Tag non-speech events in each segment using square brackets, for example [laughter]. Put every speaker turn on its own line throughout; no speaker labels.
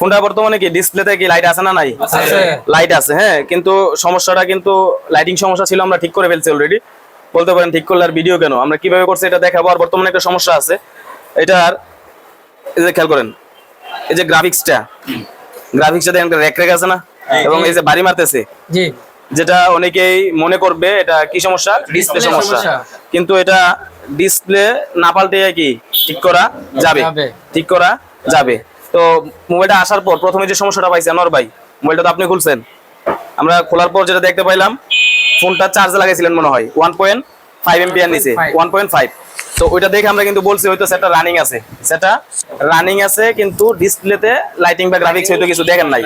ফোনটা বর্তমানে কি ডিসপ্লেতে কি লাইট আছে না নাই? লাইট আছে হ্যাঁ কিন্তু সমস্যাটা কিন্তু লাইটিং সমস্যা ছিল আমরা ঠিক করে ফেলছি অলরেডি বলতে পারেন ঠিক করলে আর ভিডিও কেন? আমরা কীভাবে করছি এটা দেখাবো আর বর্তমানে একটা সমস্যা আছে। এটার এই যে খেয়াল করেন এই যে গ্রাফিক্সটা গ্রাফিক্সটা দেখেন র্যাক র্যাক আছে না? এবং এই যে বাড়ি মারতেছে
জি।
যেটা অনেকেই মনে করবে এটা কি সমস্যা? ডিসপ্লে সমস্যা। কিন্তু এটা ডিসপ্লে না পাল্টে কি ঠিক করা যাবে। ঠিক করা যাবে। তো মোবাইলটা আসার পর প্রথমে যে সমস্যাটা পাইছি আনোয়ার ভাই মোবাইলটা তো আপনি খুলছেন। আমরা খোলার পর যেটা দেখতে পাইলাম ফোনটা চার্জ লাগাইছিলেন মনে হয় ওয়ান পয়েন্ট ফাইভ এমপিআর নিচে ওয়ান পয়েন্ট ফাইভ তো ওইটা দেখে আমরা কিন্তু বলছি হয়তো সেটা রানিং আছে। সেটা রানিং আছে কিন্তু ডিসপ্লেতে লাইটিং বা গ্রাফিক্স হয়তো কিছু দেখেন নাই।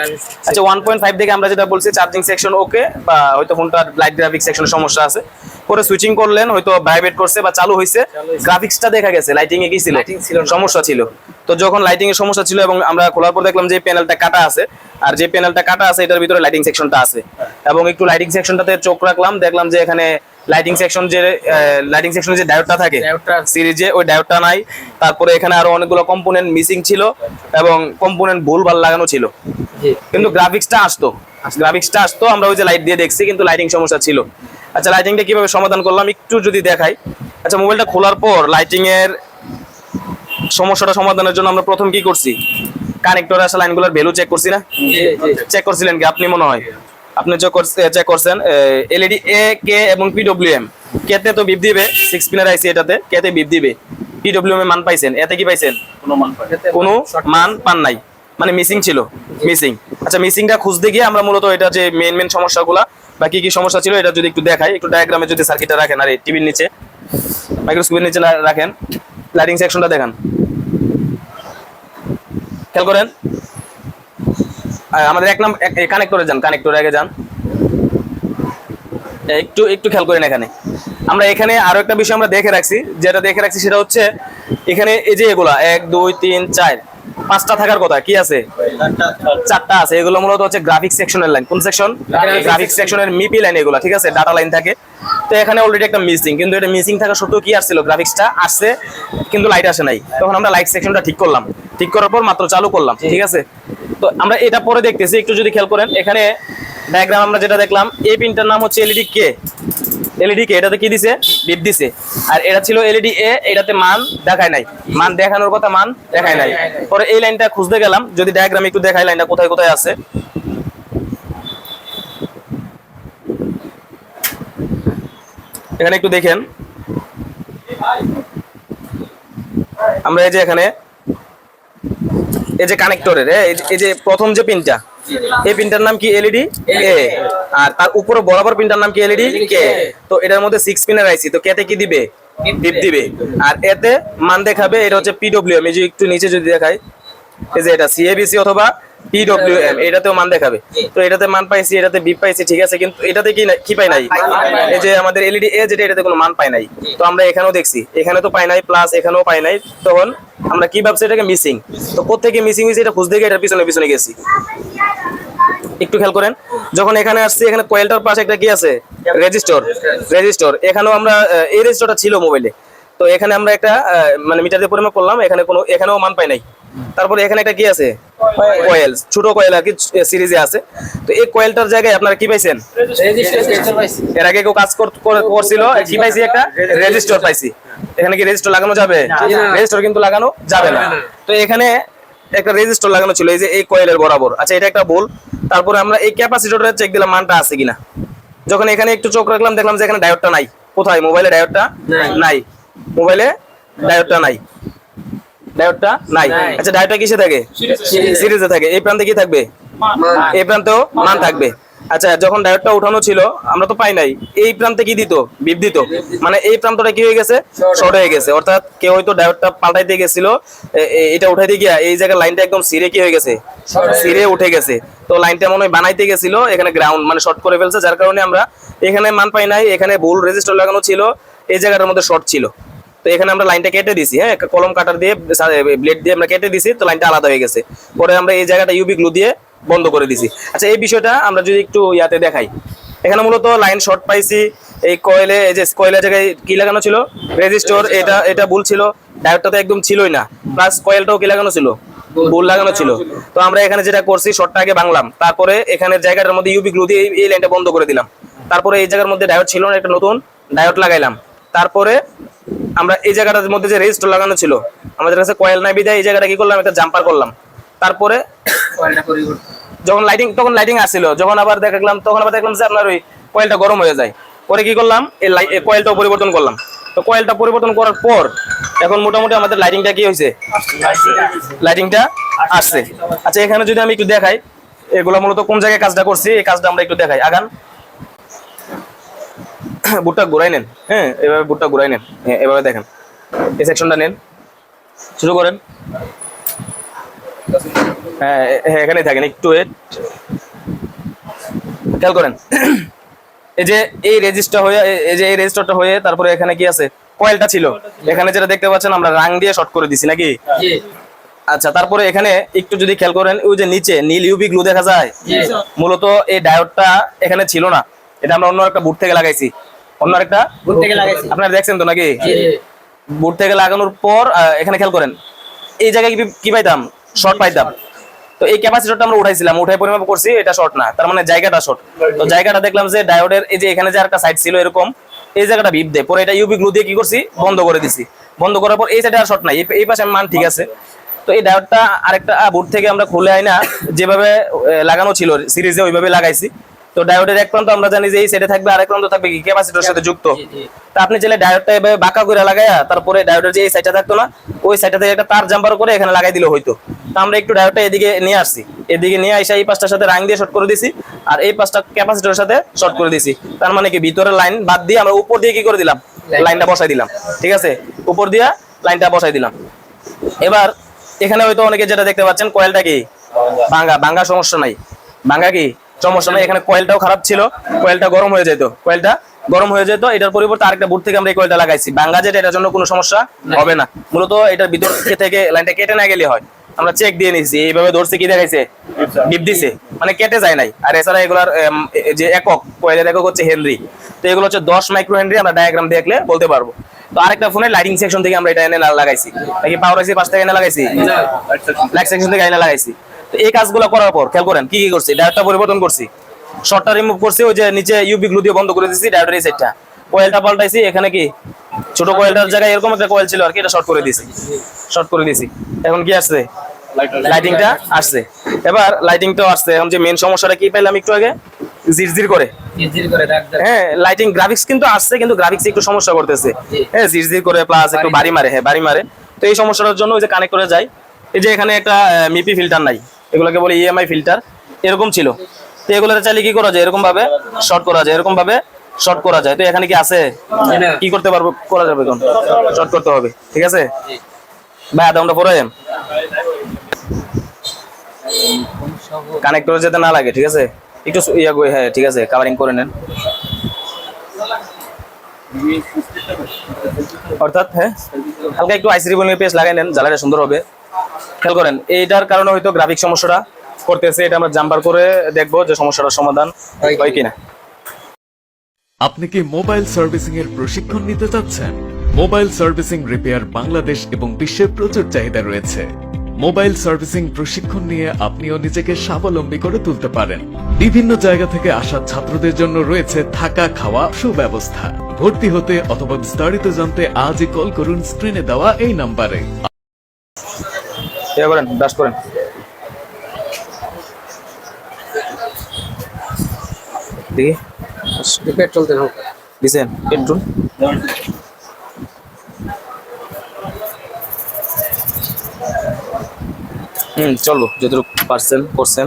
আচ্ছা ওয়ান পয়েন্ট ফাইভ দেখে আমরা যেটা বলছি চার্জিং সেকশন ওকে বা হয়তো ফোনটার লাইট গ্রাফিক্স সেকশন সমস্যা আছে। পরে সুইচিং করলেন হয়তো ভাইব্রেট করছে বা চালু হয়েছে গ্রাফিক্সটা দেখা গেছে লাইটিং এ কি ছিল। সমস্যা ছিল। তো যখন লাইটিং এর সমস্যা ছিল এবং আমরা খোলার পর দেখলাম যে প্যানেলটা কাটা আছে আর যে প্যানেলটা কাটা আছে এটার ভিতরে লাইটিং সেকশনটা আছে। এবং একটু লাইটিং সেকশনটাতে চোখ রাখলাম দেখলাম যে এখানে লাইটিং সেকশন যে লাইটিং সেকশনে যে ডায়োডটা থাকে সিরিজে ওই ডায়োডটা নাই। তারপরে এখানে আরও অনেকগুলো কম্পোনেন্ট মিসিং ছিল এবং কম্পোনেন্ট ভুলভাল লাগানো ছিল। কিন্তু গ্রাফিক্সটা আসতো। গ্রাফিক্সটা আসতো আমরা ওই যে লাইট দিয়ে দেখছি কিন্তু লাইটিং সমস্যা ছিল। আচ্ছা লাইটিংটা কীভাবে সমাধান করলাম একটু যদি দেখাই। আচ্ছা মোবাইলটা খোলার পর লাইটিং এর সমস্যাটা সমাধানের জন্য আমরা প্রথম কি করছি? কানেক্টরে আসা লাইনগুলোর ভ্যালু চেক করছি না? চেক করছিলেন কি? আপনি মনে হয়? আপনি চেক চেক করছেন এলইডি এ কে এবং পিডব্লিউএম কেতে তো বিপ দিবে সিক্স পিনের আইসি এটাতে কেতে বিপ দিবে। পিডব্লিউএম এ মান পাইছেন এতে কি পাইছেন? কোনো মান পান নাই। মানে মিসিং ছিল মিসিং আচ্ছা মিসিংটা খুঁজতে গিয়ে আমরা মূলত এটা যে মেন মেন সমস্যাগুলা বা কি কি সমস্যা ছিল এটা যদি একটু দেখাই একটু ডায়াগ্রামে যদি সার্কিটটা রাখেন আর টিভির নিচে মাইক্রোস্কোপের নিচে রাখেন লাইটিং সেকশনটা দেখান। খেয়াল করেন? আমাদের এক নাম কানেক্টরে যান কানেক্টরে আগে যান। একটু একটু খেয়াল করেন এখানে। আমরা এখানে আরও একটা বিষয় আমরা দেখে রাখছি যেটা দেখে রাখছি সেটা হচ্ছে এখানে এই যে এগুলা এক দুই তিন চার পাঁচটা থাকার কথা কি আছে? চারটা আছে এগুলো মূলত হচ্ছে গ্রাফিক সেকশনের লাইন কোন সেকশন গ্রাফিক সেকশনের মিপি লাইন এগুলো ঠিক আছে? ডাটা লাইন থাকে। তো এখানে অলরেডি একটা মিসিং কিন্তু এটা মিসিং থাকা সত্ত্বেও কি আসছিল? গ্রাফিক্সটা আসছে কিন্তু লাইট আসে নাই। তখন আমরা লাইট সেকশনটা ঠিক করলাম। ঠিক করার পর মাত্র চালু করলাম ঠিক আছে? তো আমরা এটা পরে দেখতেছি, একটু যদি খেয়াল করেন, এখানে ডায়াগ্রাম আমরা যেটা দেখলাম, এই পিনটার নাম হচ্ছে এলইডি কে এলইডি কে এটাতে কি দিছে? বিপ দিছে। আর এটা ছিল এলইডি এ এটাতে মান দেখায় নাই। মান দেখানোর কথা মান দেখায় নাই। পরে এই লাইনটা খুঁজতে গেলাম, যদি ডায়াগ্রামে একটু দেখাই, লাইনটা কোথায় কোথায় আছে? এখানে একটু দেখেন। আমরা এই যে এখানে এই যে কানেক্টরের এই যে প্রথম যে পিনটা এই পিনটার নাম কি এলইডি এ আর তার উপরে বরাবর পিনটার নাম কি এলইডি কে তো এটার মধ্যে সিক্স পিনের আইসি তো কেতে কি দিবে? ডিপ দিবে। আর এতে মান দেখাবে, এটা হচ্ছে পিডব্লিউএম এই যে একটু নিচে যদি দেখাই, এই যে এটা সিএবিসি অথবা পিডব্লিউএম এটাতেও মান দেখাবে। তো এটাতে মান পাইছি এটাতে পাইছি ঠিক আছে কিন্তু এটাতে কি কি পাই নাই? এই যে আমাদের এলইডি এ যেটা এটাতে কোনো মান পাই নাই। তো আমরা এখানেও দেখছি এখানে তো পাই নাই প্লাস এখানেও পাই নাই। তখন আমরা কি ভাবছি এটাকে মিসিং তো কোথেকে মিসিং হয়েছে এটা খুঁজতে গিয়ে এটার পিছনে পিছনে গেছি। একটু খেয়াল করেন যখন এখানে আসছি এখানে কোয়েলটার পাশে একটা কি আছে? রেজিস্টর রেজিস্টর এখানেও আমরা এই রেজিস্টরটা ছিল মোবাইলে তো এখানে আমরা একটা মানে মিটার দিয়ে পরিমাপ করলাম এখানে কোনো এখানেও মান পাই নাই। তারপরে এখানে একটা কি আছে? কয়েল ছোট কয়েল আর কি সিরিজে আছে। তো এই কয়েলটার জায়গায় আপনারা কি পাইছেন? এর আগে কেউ কাজ কর- কর- করছিল কি পাইছি একটা? রেজিস্টর পাইছি। এখানে কি রেজিস্টর লাগানো যাবে। রেজিস্টর কিন্তু লাগানো যাবে না। তো এখানে একটা রেজিস্টর লাগানো ছিল এই যে এই কয়েলের বরাবর। আচ্ছা এটা একটা ভুল তারপরে আমরা এই ক্যাপাসিটরটা চেক দিলাম মানটা আছে কিনা। যখন এখানে একটু চোখ রাখলাম দেখলাম যে এখানে ডায়োডটা নাই। কোথায়? মোবাইলে ডায়োডটা।
নাই।
মোবাইলে ডায়োডটা নাই। ডায়োডটা নাই। আচ্ছা ডায়োডটা কিসে থাকে? সিরিজে। থাকে। এই প্রান্তে কি থাকবে? এই প্রান্তেও মান থাকবে। আচ্ছা যখন ডায়োডটা উঠানো ছিল আমরা তো পাই নাই। এই প্রান্তে কি দিত? বিপ দিত। মানে এই প্রান্তটা কি হয়ে গেছে? শর্ট। হয়ে গেছে। অর্থাৎ কেউ হয়তো ডায়োডটা পাল্টাইতে গেছিল। এটা উঠাইতে গিয়া এই জায়গায় লাইনটা একদম সিরে কি হয়ে গেছে? সিরে উঠে গেছে। তো লাইনটা মনে হয় বানাইতে গেছিল এখানে গ্রাউন্ড মানে শর্ট করে ফেলছে যার কারণে আমরা এখানে মান পাই নাই এখানে ভুল রেজিস্টার লাগানো ছিল এই জায়গাটার মধ্যে শর্ট ছিল। তো এখানে আমরা লাইনটা কেটে দিছি হ্যাঁ? একটা কলম কাটার দিয়ে ব্লেড দিয়ে আমরা কেটে দিছি তো লাইনটা আলাদা হয়ে গেছে। পরে আমরা এই জায়গাটা ইউবি গ্লু দিয়ে বন্ধ করে দিছি। আচ্ছা এই বিষয়টা আমরা যদি একটু ইয়াতে দেখাই। এখানে মূলত লাইন শর্ট পাইছি এই কয়েলে এই যে কয়েলের জায়গায় কি লাগানো ছিল? রেজিস্টর এটা এটা ভুল ছিল। ডায়োডটা তো একদম ছিলই না। প্লাস কয়েলটাও কি লাগানো ছিল? ভুল লাগানো ছিল। তো আমরা এখানে যেটা করছি শর্টটা আগে ভাঙলাম। তারপরে এখানের জায়গাটার মধ্যে ইউবি গ্লু দিয়ে এই- এই লাইনটা বন্ধ করে দিলাম। তারপরে এই জায়গার মধ্যে ডায়োড ছিল না একটা নতুন ডায়োড লাগাইলাম। তারপরে আমরা এই জায়গাটার মধ্যে যে রেজিস্টার লাগানো ছিল আমাদের কাছে কয়েল নাই বিদায় এই জায়গাটা কি করলাম? একটা জাম্পার করলাম। তারপরে যখন লাইটিং তখন লাইটিং আসছিল যখন আবার দেখলাম তখন আবার দেখলাম যে আপনার ওই কয়েলটা গরম হয়ে যায়। পরে কি করলাম? এই কয়েলটাও পরিবর্তন করলাম। তো কয়েলটা পরিবর্তন করার পর এখন মোটামুটি আমাদের লাইটিংটা কি হয়েছে? লাইটিংটা আসছে। আচ্ছা এখানে যদি আমি একটু দেখাই এগুলো মূলত কোন জায়গায় কাজটা করছি? এই কাজটা আমরা একটু দেখাই। আগান। [coughs] বুটটা ঘুরাই নেন। হ্যাঁ এভাবে বুটটা ঘুরাই নেন। হ্যাঁ এভাবে দেখেন। এই সেকশনটা নেন। শুরু করেন। হ্যাঁ হ্যাঁ এখানেই থাকেন। একটু ওয়েট খেয়াল করেন। [coughs] এই যে এই রেজিস্টার হয়ে এই যে এই রেজিস্টারটা হয়ে তারপরে এখানে কি আছে? কয়েলটা ছিল। এখানে যেটা দেখতে পাচ্ছেন আমরা রাং দিয়ে শর্ট করে দিছি নাকি? আচ্ছা তারপরে এখানে একটু যদি খেয়াল করেন ওই যে নিচে নীল ইউবি গ্লু দেখা যায়? মূলত এই ডায়োডটা এখানে ছিল না। এটা আমরা অন্য একটা বুট থেকে লাগাইছি। অন্য একটা
বুট থেকে লাগাইছি।
আপনারা দেখছেন তো নাকি? বুট থেকে লাগানোর পর এখানে খেয়াল করেন এই জায়গায় কি- পাইতাম? শর্ট পাইতাম। তো এই ক্যাপাসিটরটা আমরা উঠাইছিলাম উঠাই পরিমাপ করছি এটা শর্ট না তার মানে জায়গাটা শর্ট তো জায়গাটা দেখলাম যে ডায়োডের এই যে এখানে যে একটা সাইড ছিল এরকম এই জায়গাটা ভিপ দেয়। পরে এটা ইউবি গ্লু দিয়ে কি করছি? বন্ধ করে দিছি। বন্ধ করার পর এই সাইডে আর শর্ট নাই। এই- এই পাশে মান ঠিক আছে। তো এই ডায়োডটা আরেকটা বুট থেকে আমরা খুলে আই না যেভাবে লাগানো ছিল সিরিজে ওইভাবে লাগাইছি। তো ডায়োডের এক প্রান্ত আমরা জানি যে এই সাইডে থাকবে আরেক প্রান্ত থাকবে কি? ক্যাপাসিটরের সাথে যুক্ত। তা আপনি চাইলে ডায়োডটা এভাবে বাঁকা করে লাগাইয়া তারপরে ডায়োডের যে এই সাইডটা থাকতো না ওই সাইডটা থেকে একটা তার জাম্পার করে এখানে লাগাই দিলে হইতো তা আমরা একটু ডায়োডটা এদিকে নিয়ে আসছি। এদিকে নিয়ে এসে এই পাঁচটার সাথে রাং দিয়ে শর্ট করে দিছি আর এই পাঁচটা ক্যাপাসিটরের সাথে শর্ট করে দিছি। তার মানে কি ভিতরের লাইন বাদ দিয়ে আমরা উপর দিয়ে কি করে দিলাম? লাইনটা বসাই দিলাম ঠিক আছে? উপর দিয়ে লাইনটা বসাই দিলাম। এবার এখানে হয়তো অনেকে যেটা দেখতে পাচ্ছেন কয়েলটা কি? ভাঙ্গা। ভাঙ্গা সমস্যা নাই। ভাঙ্গা কি? সমস্যা নাই এখানে কয়েলটাও খারাপ ছিল কয়েলটা গরম হয়ে যেত। কয়েলটা গরম হয়ে যেত এটার পরিবর্তে আরেকটা বুট থেকে আমরা এই কয়েলটা লাগাইছি। ভাঙ্গা যেটা এটার জন্য কোনো সমস্যা হবে না। মূলত এটার ভিতর থেকে লাইনটা কেটে না গেলে হয়। আমরা চেক দিয়ে নিছি এইভাবে ধরছে কি দেখাইছে? ডিপ দিছে। মানে কেটে যায় নাই। আর এছাড়া এগুলার যে একক কয়েলের একক হচ্ছে হেনরি তো এগুলো হচ্ছে দশ মাইক্রো হেনরি আমরা ডায়াগ্রাম দেখলে বলতে পারব। তো আরেকটা ফোনে লাইটিং সেকশন থেকে আমরা এটা এনে না লাগাইছি। নাকি পাওয়ার আইসি পাঁচ থেকে এনে লাগাইছি? লাইট সেকশন থেকে এনে লাগাইছি। তো এই কাজগুলো করার পর খেয়াল করেন কি কি করছি ডায়োডটা পরিবর্তন করছি। শর্টটা রিমুভ করছি ওই যে নিচে ইউবি গ্লু দিয়ে বন্ধ করে দিয়েছি ডায়োডের এই সাইডটা কয়েলটা পাল্টাইছি এখানে কি ছোট কয়েলটার জায়গায় এরকম একটা কয়েল ছিল আর কি এটা শর্ট করে দিয়েছি শর্ট করে দিয়েছি এখন কি আসছে? লাইটিংটা আসছে। এবার লাইটিংটাও আসছে। এখন যে মেন সমস্যাটা কি পাইলাম একটু আগে? জিরজির করে। হ্যাঁ লাইটিং গ্রাফিক্স কিন্তু আসছে কিন্তু গ্রাফিক্স একটু সমস্যা করতেছে। হ্যাঁ জিরজির করে প্লাস একটু বাড়ি মারে হ্যাঁ বাড়ি মারে। তো এই সমস্যাটার জন্য ওই যে কানেক্ট করে যায়। এই যে এখানে একটা মিপি ফিল্টার নাই। এগুলোকে বলে ইএমআই ফিল্টার এরকম ছিল। তো এগুলোতে চাইলে কি করা যায়? এরকম ভাবে শর্ট করা যায়। এরকম ভাবে শর্ট করা যায়। তো এখানে কি আছে? কি করতে পারব? করা যাবে কোন শর্ট করতে হবে। ঠিক আছে। ভাই আধা ঘণ্টা পরে কানেক্টর যেতে না লাগে ঠিক আছে? একটু ইয়া করে হ্যাঁ ঠিক আছে কাভারিং করে নেন। অর্থাৎ হ্যাঁ? হালকা একটু আইসি রিবনের পেজ লাগাই নেন জ্বালাটা সুন্দর হবে। খেয়াল করেন এইটার কারণে হয়তো গ্রাফিক সমস্যাটা করতেছে। এটা আমরা জাম্পার করে দেখব যে সমস্যাটার সমাধান হয় কিনা।
আপনি কি মোবাইল সার্ভিসিং এর প্রশিক্ষণ নিতে চাচ্ছেন? মোবাইল সার্ভিসিং রিপেয়ার বাংলাদেশ এবং বিশ্বে প্রচুর চাহিদা রয়েছে। মোবাইল সার্ভিসিং প্রশিক্ষণ নিয়ে আপনিও নিজেকে স্বাবলম্বী করে তুলতে পারেন। বিভিন্ন জায়গা থেকে আসা ছাত্রদের জন্য রয়েছে থাকা খাওয়া সুব্যবস্থা। ভর্তি হতে অথবা বিস্তারিত জানতে আজই কল করুন স্ক্রিনে দেওয়া এই নাম্বারে।
ইয়া করেন ব্রাশ করেন। দেখি।
পেট্রোল দেন
দিছেন? পেট্রোল? হুম চলো যতটুকু পারছেন করছেন।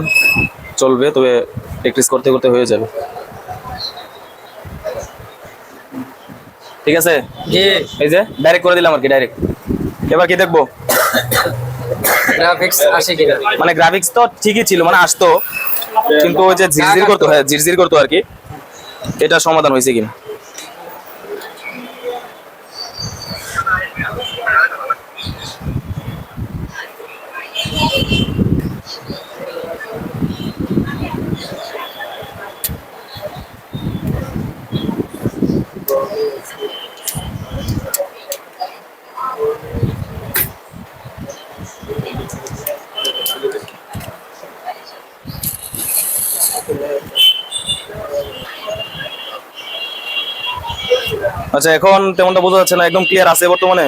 চলবে তবে প্র্যাকটিস করতে করতে হয়ে যাবে। ঠিক আছে? এই যে ডাইরেক্ট করে দিলাম আর কি ডাইরেক্ট এবার কি দেখব?
গ্রাফিক্স আসে কিনা
মানে গ্রাফিক্স তো ঠিকই ছিল মানে আসতো, কিন্তু ওই যে ঝিরঝির করতো হ্যাঁ ঝিরঝির করতো আর কি, এটা সমাধান হয়েছে কিনা Thank you. আচ্ছা এখন তেমনটা বোঝা যাচ্ছে না একদম ক্লিয়ার আছে বর্তমানে?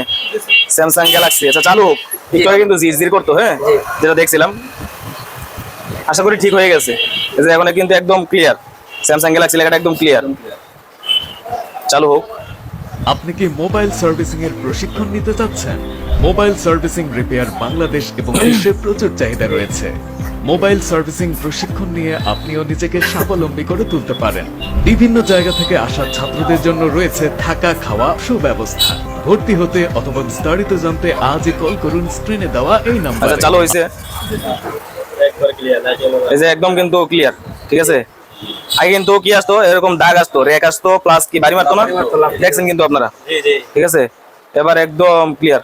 স্যামসাং গ্যালাক্সি আচ্ছা চালু হোক একটু কিন্তু জির করতো হ্যাঁ? যেটা দেখছিলাম। আশা করি ঠিক হয়ে গেছে। এই যে এখন কিন্তু একদম ক্লিয়ার স্যামসাং গ্যালাক্সি লেখাটা একদম ক্লিয়ার চালু হোক।
আপনি কি মোবাইল সার্ভিসিং এর প্রশিক্ষণ নিতে চাচ্ছেন? মোবাইল সার্ভিসিং রিপেয়ার বাংলাদেশ এবং বিশ্বে প্রচুর চাহিদা রয়েছে। মোবাইল সার্ভিসিং প্রশিক্ষণ নিয়ে আপনিও নিজেকে স্বাবলম্বী করে তুলতে পারেন। বিভিন্ন জায়গা থেকে আসা ছাত্রদের জন্য রয়েছে থাকা খাওয়া সুব্যবস্থা। ভর্তি হতে অথবা বিস্তারিত জানতে আজই কল করুন স্ক্রিনে দেওয়া এই
আচ্ছা
নাম্বারে
চালু হয়েছে। এই যে একদম কিন্তু ক্লিয়ার ঠিক আছে? আগে কিন্তু কি আসতো? এরকম দাগ আসতো রেক আসতো প্লাস কি বাড়ি মারতো না? দেখছেন কিন্তু আপনারা? ঠিক আছে? এবার একদম ক্লিয়ার